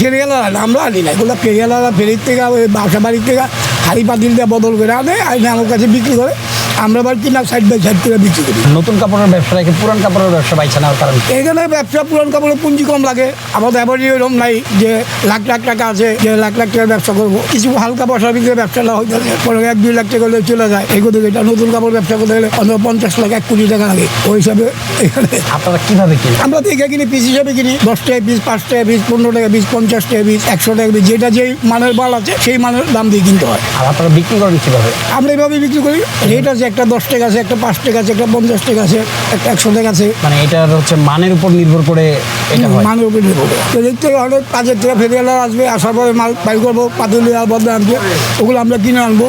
ফেরিয়ালারা আমরা আনি না এগুলো ফেরিয়ালারা ফেরির থেকে বাসা বাড়ির থেকে হাড়ি পাতিল দিয়ে বদল করে আনে আইনে আমার কাছে বিক্রি করে। আমরা আবার কিনা সাইড বাই সাইড করে বিক্রি করি। নতুন কাপড়ের ব্যবসা রেখে পুরান কাপড়ের ব্যবসা পাইছে না কারণ এখানে ব্যবসা পুরান কাপড়ের পুঁজি কম লাগে। আমাদের অ্যাভারেজ এরকম নাই যে লাখ লাখ টাকা আছে যে লাখ লাখ টাকার ব্যবসা করব। কিছু হালকা পয়সা বিক্রি ব্যবসা না হয়তো পরে এক দুই লাখ টাকা হলে চলে যায়। এগুলো থেকে এটা নতুন কাপড় ব্যবসা করতে গেলে অন্তত পঞ্চাশ লাখ এক কোটি টাকা লাগে। ওই হিসাবে এখানে আপনারা কীভাবে কিনেন? আমরা দেখে কিনি পিস হিসাবে কিনি। দশ টাকা পিস পাঁচ টাকা পিস পনেরো টাকা পিস পঞ্চাশ টাকা পিস একশো টাকা পিস যেটা যেই মানের মাল আছে সেই মানের দাম দিয়ে কিনতে হয়। আর আপনারা বিক্রি করেন কীভাবে? আমরা এইভাবে বিক্রি করি রেট আছে একটা দশ টাকা আছে একটা পাঁচ টাকা আছে একটা পঞ্চাশ টাকা আছে একটা একশো টাকা আছে। মানে এটার হচ্ছে মানের উপর নির্ভর করে এটা হয়। মানের উপর নির্ভর করে। তো এদিক থেকে অনেক কাজের থেকে ফেরিয়ালা আসবে আসার পরে মাল বাই করব পাতুলিয়া বদলে আনবে ওগুলো আমরা কিনে আনব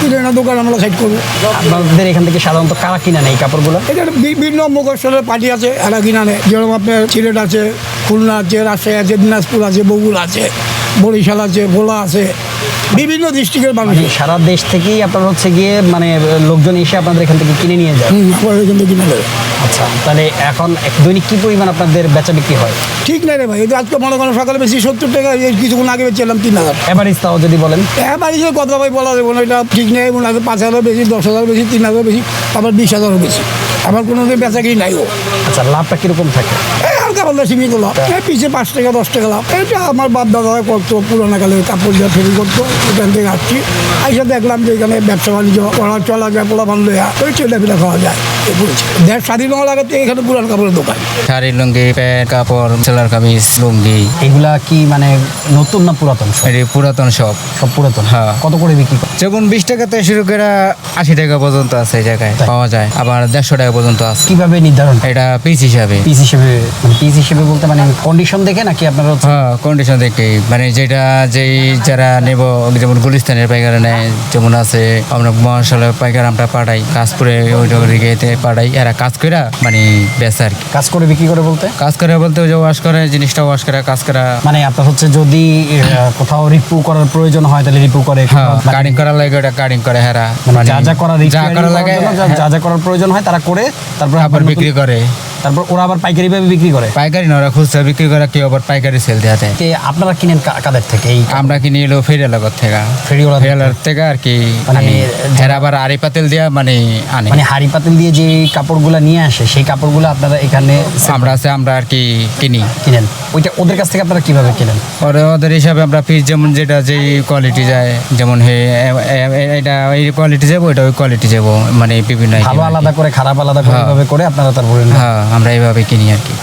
কিনে এনে দোকান আমরা সাইড করব। আপনাদের এখান থেকে সাধারণত কারা কিনে নেয় কাপড়গুলো? এখানে বিভিন্ন মুখস্থলের পার্টি আছে এরা কিনে আনে। যেরকম আপনার সিলেট আছে খুলনা আছে রাজশাহী আছে দিনাজপুর আছে বগুল আছে বরিশাল আছে ভোলা আছে বিভিন্ন ডিস্ট্রিক্টের মানুষ। মানে সারা দেশ থেকেই আপনার হচ্ছে গিয়ে মানে লোকজন এসে আপনাদের এখান থেকে কিনে নিয়ে যায়। এখান থেকে কিনে আচ্ছা তাহলে এখন দৈনিক কি পরিমাণ আপনাদের বেচা বিক্রি হয়? ঠিক নাই রে ভাই আজকে মনে করেন সকালে বেশি সত্তর টাকা কিছুক্ষণ আগে বেচছিলাম তিন হাজার। এভারেজ তাও যদি বলেন। বাড়িতে কথা ভাই বলা যাবে না এটা ঠিক নেই মনে হয় পাঁচ হাজার বেশি দশ হাজার বেশি তিন হাজার বেশি আবার বিশ হাজারও বেশি। আবার কোনো দিন বেচা কিনি নাই ও আচ্ছা লাভটা কীরকম থাকে? এই হালকা পাল্লা সীমিত এই পিছিয়ে পাঁচ টাকা দশ টাকা লাভ। এটা আমার বাপ দাদা করতো পুরোনো কালে কাপড় যা ফেরি করতো এখান থেকে আসছি। আইসা দেখলাম যে এখানে ব্যবসা বাণিজ্য করা চলা যায় পোলা বান লইয়া ওই ছেলেপিলা খাওয়া যায়। দেশ স্বাধীন এখানে পুরান কাপড়ের দোকান। শাড়ি লুঙ্গি প্যান্ট কাপড় সেলার কামিজ লুঙ্গি এগুলা কি মানে নতুন না পুরাতন পুরাতন সব। সব পুরাতন? হ্যাঁ। কত করে বিক্রি করে? যেমন বিশ টাকা থেকে শুরু করে আশি টাকা পর্যন্ত আছে এই জায়গায় পাওয়া যায়। আবার দেড়শো টাকা পর্যন্ত আছে। কীভাবে নির্ধারণ? এটা পিস হিসাবে। পিস হিসেবে মানে পিস হিসেবে বলতে মানে কন্ডিশন দেখে নাকি আপনারা হ্যাঁ কন্ডিশন দেখে। মানে যেটা যেই যারা নেব যেমন গুলিস্তানের পাইকারে নেয় যেমন আছে আমরা মহাশালের পাইকার আমরা পাঠাই কাজ করে ওইটা দিকে পাঠাই এরা কাজ করে মানে বেচে আর কি। কাজ করে বিক্রি করে বলতে? কাজ করে বলতে ওই যে ওয়াশ করে জিনিসটা ওয়াশ করে কাজ করা। মানে আপনার হচ্ছে যদি কোথাও রিপু করার প্রয়োজন হয় তাহলে রিপু করে হ্যাঁ মানে কাটিং করার লাগে ওটা কাটিং করে হেরা। মানে যা যা করার যা করা লাগে হ্যাঁ, যা যা করার প্রয়োজন হয় তারা করে তারপর আবার বিক্রি করে। তারপর ওরা আবার পাইকারি ভাবে বিক্রি করে। পাইকারি না ওরা খুচরা বিক্রি করে কেউ আবার পাইকারি সেল দেওয়া দেয় তে আপনারা কিনেন কাদের থেকে? এই আমরা কিনে এলো ফেরিয়ালাগর থেকে। ফেরিওয়ালা ফেরিয়ালার থেকে আর কি মানে হেরা আবার আড়ি পাতিল দিয়া মানে আনে। মানে হাড়ি পাতিল দিয়ে যে কাপড়গুলো নিয়ে আসে সেই কাপড়গুলো আপনারা এখানে আমরা আছে আমরা আর কি কিনি। কিনেন। ওইটা ওদের কাছ থেকে আপনারা কীভাবে কিনেন? ওদের হিসাবে আমরা পিস যেমন যেটা যেই কোয়ালিটি যায় যেমন হে এটা এই কোয়ালিটি যাব এটা ওই কোয়ালিটি যাব মানে বিভিন্ন আলাদা করে খারাপ আলাদা করে হ্যাঁ। করে আপনারা তারপরে। হ্যাঁ। আমরা এইভাবে কিনি আর কি।